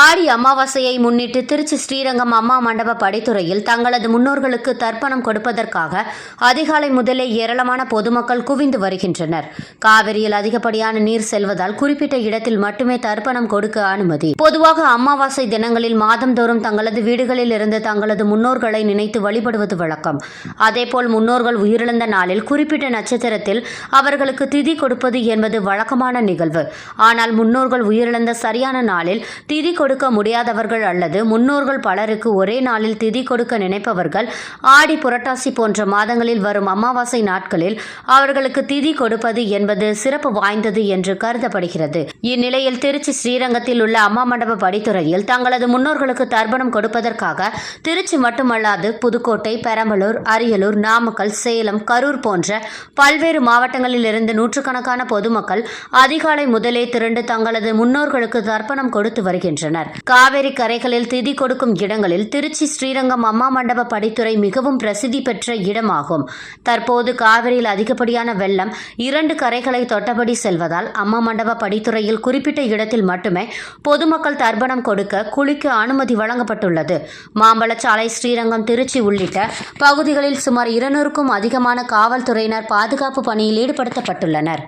ஆடி அமாவாசையை முன்னிட்டு திருச்சி ஸ்ரீரங்கம் அம்மா மண்டப படித்துறையில் தங்களது முன்னோர்களுக்கு தர்ப்பணம் கொடுப்பதற்காக அதிகாலை முதலே ஏராளமான பொதுமக்கள் குவிந்து வருகின்றனர். காவிரியில் அதிகப்படியான நீர் செல்வதால் குறிப்பிட்ட இடத்தில் மட்டுமே தர்ப்பணம் கொடுக்க அனுமதி. பொதுவாக அமாவாசை தினங்களில் மாதந்தோறும் தங்களது வீடுகளில் இருந்து தங்களது முன்னோர்களை நினைத்து வழிபடுவது வழக்கம். அதேபோல் முன்னோர்கள் உயிரிழந்த நாளில் குறிப்பிட்ட நட்சத்திரத்தில் அவர்களுக்கு திதி கொடுப்பது என்பது வழக்கமான நிகழ்வு. ஆனால் முன்னோர்கள் உயிரிழந்த சரியான நாளில் திதி கொடுக்க முடியாதவர்கள் அல்லது முன்னோர்கள் பலருக்கு ஒரே நாளில் திதி கொடுக்க நினைப்பவர்கள் ஆடி புரட்டாசி போன்ற மாதங்களில் வரும் அமாவாசை நாட்களில் அவர்களுக்கு திதி கொடுப்பது என்பது சிறப்பு வாய்ந்தது என்று கருதப்படுகிறது. இந்நிலையில் திருச்சி ஸ்ரீரங்கத்தில் உள்ள அம்மா மண்டப படித்துறையில் தங்களது முன்னோர்களுக்கு தர்ப்பணம் கொடுப்பதற்காக திருச்சி மட்டுமல்லாது புதுக்கோட்டை பெரம்பலூர் அரியலூர் நாமக்கல் சேலம் கரூர் போன்ற பல்வேறு மாவட்டங்களில் இருந்து நூற்றுக்கணக்கான பொதுமக்கள் அதிகாலை முதலே திரண்டு தங்களது முன்னோர்களுக்கு தர்ப்பணம் கொடுத்து வருகின்றனர். வருகின்றனர் காவேரி கரைகளில் திதி கொடுக்கும் இடங்களில் திருச்சி ஸ்ரீரங்கம் அம்மா மண்டப படித்துறை மிகவும் பிரசித்தி பெற்ற இடமாகும். தற்போது காவிரியில் அதிகப்படியான வெள்ளம் இரண்டு கரைகளை தொட்டபடி செல்வதால் அம்மா மண்டப படித்துறையில் குறிப்பிட்ட இடத்தில் மட்டுமே பொதுமக்கள் தர்ப்பணம் கொடுக்க குளிக்க அனுமதி வழங்கப்பட்டுள்ளது. மாம்பழச்சாலை ஸ்ரீரங்கம் திருச்சி உள்ளிட்ட பகுதிகளில் சுமார் இருநூறுக்கும் அதிகமான காவல்துறையினர் பாதுகாப்பு பணியில் ஈடுபடுத்தப்பட்டுள்ளனர்.